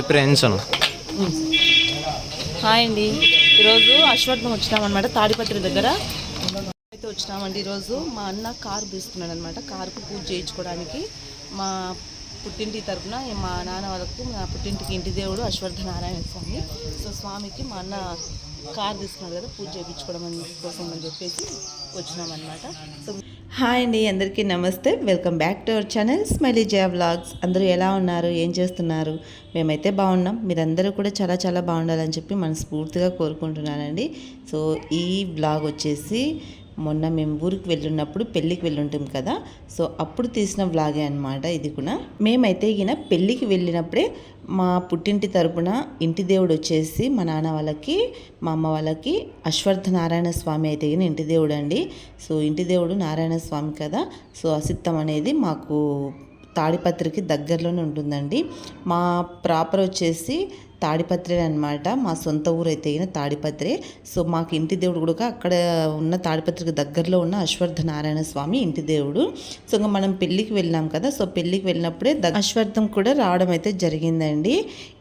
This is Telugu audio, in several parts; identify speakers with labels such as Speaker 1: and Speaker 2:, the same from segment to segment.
Speaker 1: హాయ్
Speaker 2: హాయ్ అండి. ఈరోజు అశ్వత్థం అనమాట తాడిపత్రి దగ్గర. అయితే వచ్చినామండి ఈరోజు. మా అన్న కారు తీసుకున్నాడు అనమాట కారుకు పూజ చేయించుకోవడానికి. మా పుట్టింటి తరపున మా నాన్న వాళ్ళకు మా పుట్టింటికి ఇంటి దేవుడు అశ్వత్థ నారాయణ స్వామి. సో స్వామికి మా అన్న కారు తీసుకున్నాడు కదా పూజ చేయించుకోవడం కోసం అని చెప్పేసి వచ్చినామన్నమాట. సో
Speaker 3: హాయ్ అండి అందరికీ namaste. Welcome back to our channel smiley Jaya vlogs. అందరూ ఎలా ఉన్నారు? ఏం చేస్తున్నారు? మేమైతే బాగున్నాం. మీరందరూ కూడా చాలా చాలా బాగుండాలని చెప్పి మనస్ఫూర్తిగా కోరుకుంటున్నానండి. సో ఈ వ్లాగ్ వచ్చేసి మొన్న మేము ఊరికి వెళ్ళున్నప్పుడు పెళ్ళికి వెళ్ళుంటాం కదా సో అప్పుడు తీసిన వ్లాగే అనమాట ఇది కూడా. మేమైతే ఈయన పెళ్ళికి వెళ్ళినప్పుడే మా పుట్టింటి తరపున ఇంటి దేవుడు వచ్చేసి మా నాన్న వాళ్ళకి మా అమ్మ వాళ్ళకి అశ్వర్థ నారాయణ స్వామి అయితే ఈయన ఇంటి దేవుడు అండి. సో ఇంటి దేవుడు నారాయణ స్వామి కదా సో అసిత్తం అనేది మాకు తాడిపత్రికి దగ్గరలోనే ఉంటుందండి. మా ప్రాపర్ వచ్చేసి తాడిపత్రే అనమాట మా సొంత ఊరు అయితే అయిన తాడిపత్రి. సో మాకు ఇంటి దేవుడు కూడా అక్కడ ఉన్న తాడిపత్రికి దగ్గరలో ఉన్న అశ్వర్థ నారాయణ స్వామి ఇంటి దేవుడు. సో ఇంకా మనం పెళ్ళికి వెళ్ళాం కదా సో పెళ్ళికి వెళ్ళినప్పుడే అశ్వర్థం కూడా రావడం అయితే జరిగిందండి.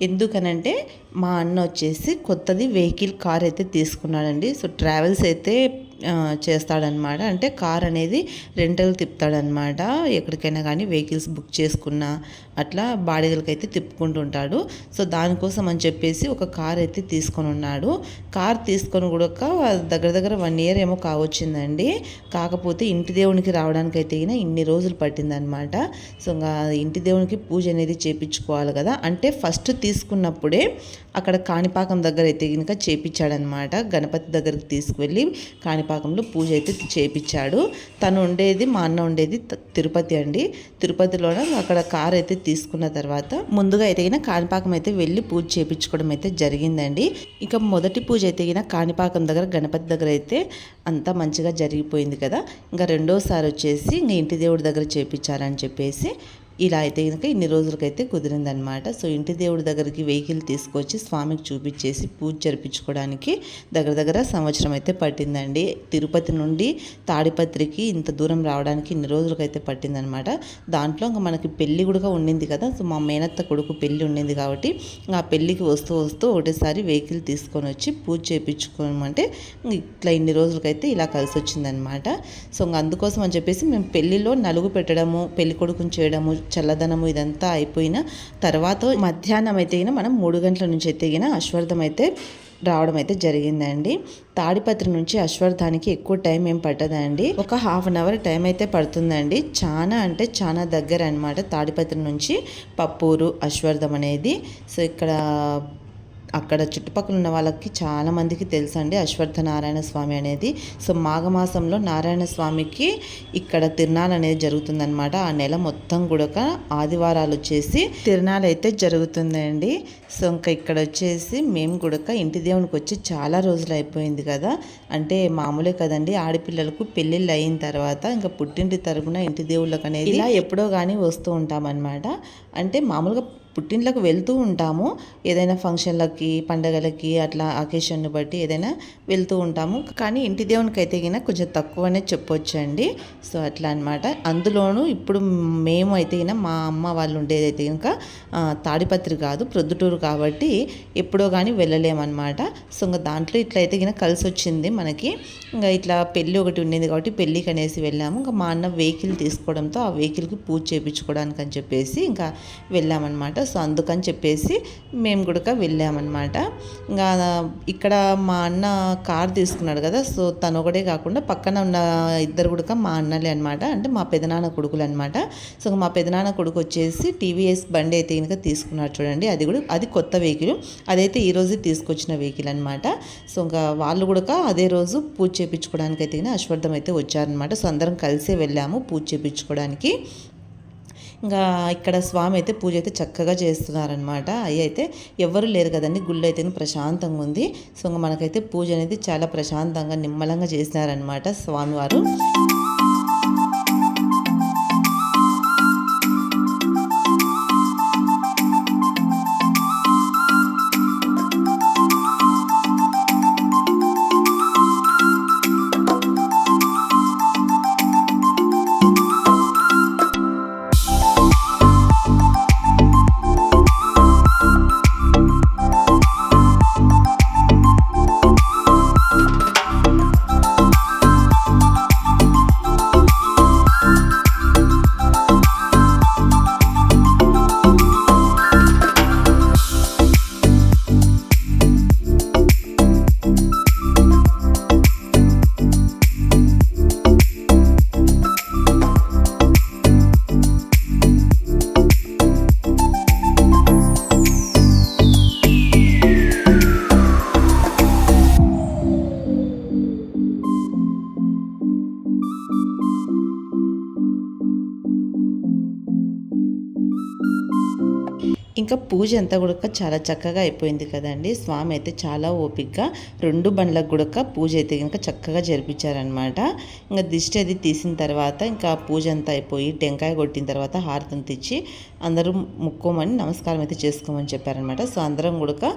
Speaker 3: ఎందుకనంటే మా అన్న వచ్చేసి కొత్తది వెహికల్ కార్ అయితే తీసుకున్నాడండి. సో ట్రావెల్స్ అయితే చేస్తాడనమాట. అంటే కార్ అనేది రెంటల్ తిప్పుతాడనమాట. ఎక్కడికైనా కానీ వెహికల్స్ బుక్ చేసుకున్న అట్లా బాడిగలకైతే తిప్పుకుంటూ తిప్పుకుంటుంటాడు. సో దానికోసం అని చెప్పేసి ఒక కార్ అయితే తీసుకొని ఉన్నాడు కార్ తీసుకొని కూడా దగ్గర దగ్గర వన్ ఇయర్ ఏమో కావచ్చిందండి. కాకపోతే ఇంటి దేవునికి రావడానికి అయితే ఇన్ని రోజులు పట్టిందనమాట. సో ఇంకా ఇంటి దేవునికి పూజ అనేది చేపించుకోవాలి కదా. అంటే ఫస్ట్ తీసుకున్నప్పుడే అక్కడ కాణిపాకం దగ్గర అయితే కనుక చేపించాడనమాట. గణపతి దగ్గరికి తీసుకువెళ్ళి కాణిపాకంలో పూజ అయితే చేపించాడు. తను ఉండేది మా అన్న ఉండేది తిరుపతి అండి. తిరుపతిలోన అక్కడ కార్ అయితే తీసుకున్న తర్వాత ముందుగా అయితే కాణిపాకం అయితే వెళ్ళి పూజ చేపించుకోవడం అయితే జరిగిందండి. ఇక మొదటి పూజ అయితే కాణిపాకం దగ్గర గణపతి దగ్గర అయితే అంతా మంచిగా జరిగిపోయింది కదా. ఇంకా రెండోసారి వచ్చేసి ఇంక ఇంటి దేవుడి దగ్గర చేపించారని చెప్పేసి ఇలా అయితే కనుక ఇన్ని రోజులకైతే కుదిరిందనమాట సో ఇంటి దేవుడి దగ్గరికి వెహికల్ తీసుకొచ్చి స్వామికి చూపించేసి పూజ జరిపించుకోవడానికి దగ్గర దగ్గర సంవత్సరం అయితే పట్టిందండి. తిరుపతి నుండి తాడిపత్రికి ఇంత దూరం రావడానికి ఇన్ని రోజులకైతే పట్టిందనమాట దాంట్లో ఇంకా మనకి పెళ్ళి కూడా ఉండింది కదా. సో మా మేనత్త కొడుకు పెళ్ళి ఉండింది కాబట్టి ఆ పెళ్ళికి వస్తూ వస్తూ ఒకటేసారి వెహికల్ తీసుకొని వచ్చి పూజ చేయించుకోమంటే ఇట్లా ఇన్ని రోజులకైతే ఇలా కలిసి వచ్చిందనమాట సో ఇంక అందుకోసం అని చెప్పేసి మేము పెళ్ళిలో నలుగు పెట్టడము పెళ్ళికొడుకుని చేయడము చల్లదనము ఇదంతా అయిపోయిన తర్వాత మధ్యాహ్నం అయితే మనం మూడు గంటల నుంచి అయితే అశ్వర్థం అయితే రావడం అయితే జరిగిందండి. తాడిపత్రి నుంచి అశ్వర్థానికి ఎక్కువ టైం ఏం పట్టదండి. ఒక హాఫ్ అన్ అవర్ టైం అయితే పడుతుందండి. చాలా అంటే చాలా దగ్గర అనమాట తాడిపత్రి నుంచి పప్పూరు అశ్వర్థం అనేది. సో ఇక్కడ అక్కడ చుట్టుపక్కల ఉన్న వాళ్ళకి చాలామందికి తెలుసండి అశ్వత్థ నారాయణ స్వామి అనేది. సో మాఘమాసంలో నారాయణ స్వామికి ఇక్కడ తిరునాలు అనేది జరుగుతుందనమాట ఆ నెల మొత్తం కూడా ఆదివారాలు వచ్చేసి తిరునాలు అయితే జరుగుతుందండి. సో ఇంకా ఇక్కడ వచ్చేసి మేము కూడా ఇంటి దేవునికి వచ్చి చాలా రోజులు అయిపోయింది కదా. అంటే మామూలే కదండి ఆడపిల్లలకు పెళ్ళిళ్ళు అయిన తర్వాత ఇంకా పుట్టింటి తరపున ఇంటి దేవుళ్ళకి అనేది ఇలా ఎప్పుడో కానీ వస్తూ ఉంటామన్నమాట. అంటే మామూలుగా పుట్టింట్లకు వెళ్తూ ఉంటాము. ఏదైనా ఫంక్షన్లకి పండగలకి అట్లా అకేషన్ని బట్టి ఏదైనా వెళ్తూ ఉంటాము. కానీ ఇంటి దేవునికి అయితే గిన కొంచెం తక్కువనే చెప్పొచ్చండి. సో అట్లా అనమాట అందులోనూ ఇప్పుడు మేము అయితే గిన మా అమ్మ వాళ్ళు ఉండేదైతే కనుక తాడిపత్రి కాదు ప్రొద్దుటూరు కాబట్టి ఎప్పుడో కానీ వెళ్ళలేమన్నమాట. సో ఇంకా దాంట్లో ఇట్లా అయితే గిన కలిసి వచ్చింది మనకి. ఇంకా ఇట్లా పెళ్ళి ఒకటి ఉండేది కాబట్టి పెళ్ళికి అనేసి వెళ్ళాము. ఇంకా మా అన్న వెహికల్ తీసుకోవడంతో ఆ వెహికల్కి పూజ చేయించుకోవడానికి అని చెప్పేసి ఇంకా వెళ్ళామన్నమాట. సో అందుకని చెప్పేసి మేము కూడా వెళ్ళామన్నమాట. ఇంకా ఇక్కడ మా అన్న కార్ తీసుకున్నాడు కదా సో తను ఒకటే కాకుండా పక్కన ఉన్న ఇద్దరు కూడా మా అన్నలే అనమాట అంటే మా పెదనాన్న కొడుకులు అనమాట సో మా పెదనాన్న కొడుకు వచ్చేసి టీవీఎస్ బండి అయితే కనుక తీసుకున్నాడు చూడండి. అది కూడా అది కొత్త వెహికల్. అదైతే ఈరోజు తీసుకొచ్చిన వెహికల్ అనమాట సో ఇంకా వాళ్ళు కూడా అదే రోజు పూజ చేయించుకోవడానికి అయితే అశ్వర్థం అయితే వచ్చారనమాట సో అందరం కలిసే వెళ్ళాము పూజ చేయించుకోవడానికి ఇంకా ఇక్కడ స్వామి అయితే పూజ అయితే చక్కగా చేస్తున్నారనమాట అవి అయితే ఎవరు లేరు కదండి. గుళ్ళు అయితే ప్రశాంతంగా ఉంది. సో ఇంకా మనకైతే పూజ అనేది చాలా ప్రశాంతంగా నిమ్మలంగా చేసినారనమాట స్వామివారు. ఇంకా పూజ అంతా కూడా చాలా చక్కగా అయిపోయింది కదండి. స్వామి అయితే చాలా ఓపిక్గా రెండు బండ్లకు కూడా పూజ అయితే కనుక చక్కగా జరిపించారనమాట ఇంకా దిష్టి అది తీసిన తర్వాత ఇంకా పూజ అంతా అయిపోయి టెంకాయ కొట్టిన తర్వాత హారతం తెచ్చి అందరూ ముక్కోమని నమస్కారం అయితే చేసుకోమని చెప్పారనమాట సో అందరం కూడా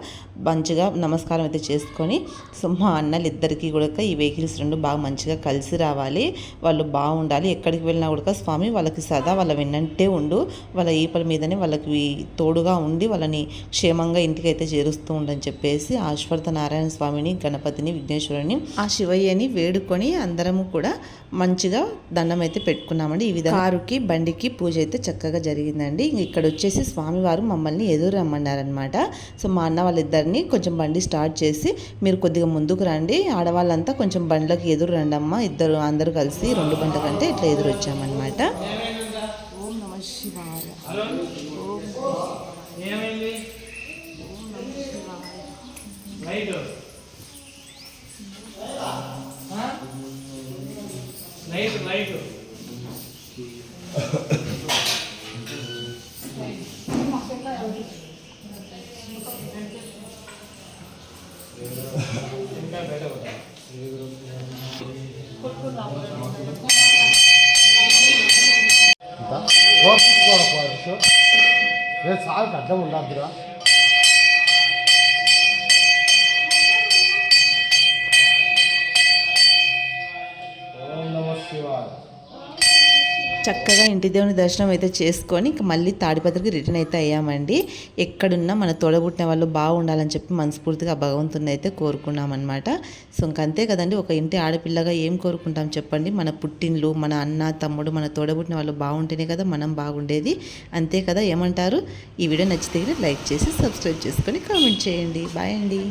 Speaker 3: మంచిగా నమస్కారం అయితే చేసుకొని సో మా అన్నలు ఇద్దరికి కూడా ఈ వెహికల్స్ రెండు బాగా మంచిగా కలిసి రావాలి. వాళ్ళు బాగుండాలి. ఎక్కడికి వెళ్ళినా కూడా స్వామి వాళ్ళకి సదా వాళ్ళ విన్నంటే ఉండు. వాళ్ళ ఈపల మీదనే వాళ్ళకి తోడుగా ఉండి వాళ్ళని క్షేమంగా ఇంటికైతే చేరుస్తూ ఉండని చెప్పేసి ఆశ్వర్త నారాయణ స్వామిని గణపతిని విఘ్నేశ్వరుని ఆ శివయ్యని వేడుకొని అందరము కూడా మంచిగా దండం అయితే పెట్టుకున్నామండి. ఈ విధంగా కారుకి బండికి పూజ అయితే చక్కగా జరిగిందండి. ఇక్కడ వచ్చేసి స్వామివారు మమ్మల్ని ఎదురు రమ్మన్నారనమాట సో మా అన్న వాళ్ళిద్దరిని కొంచెం బండి స్టార్ట్ చేసి మీరు కొద్దిగా ముందుకు రండి. ఆడవాళ్ళంతా కొంచెం బండ్లకి ఎదురు రండమ్మా. ఇద్దరు అందరూ కలిసి రెండు బండ్ల కంటే ఇట్లా ఎదురు వచ్చామన్నమాట
Speaker 1: నైట్ నైట్ నైట్ ఇంకా బెటర్
Speaker 4: ఓర్చుకోవచ్చు రేపు సార్కి అర్థం ఉండద్దురా
Speaker 3: చక్కగా ఇంటి దేవుని దర్శనం అయితే చేసుకొని మళ్ళీ తాడిపత్రికి రిటర్న్ అయితే అయ్యామండి. ఎక్కడున్నా మన తోడబుట్టిన వాళ్ళు బాగుండాలని చెప్పి మనస్ఫూర్తిగా భగవంతుని అయితే కోరుకున్నామన్నమాట. సో ఇంక అంతే కదండి ఒక ఇంటి ఆడపిల్లగా ఏం కోరుకుంటాం చెప్పండి. మన పుట్టిన్లు మన అన్న తమ్ముడు మన తోడబుట్టిన వాళ్ళు బాగుంటేనే కదా మనం బాగుండేది. అంతే కదా ఏమంటారు? ఈ వీడియో నచ్చితే లైక్ చేసి సబ్స్క్రైబ్ చేసుకొని కామెంట్ చేయండి. బాయ్ అండి.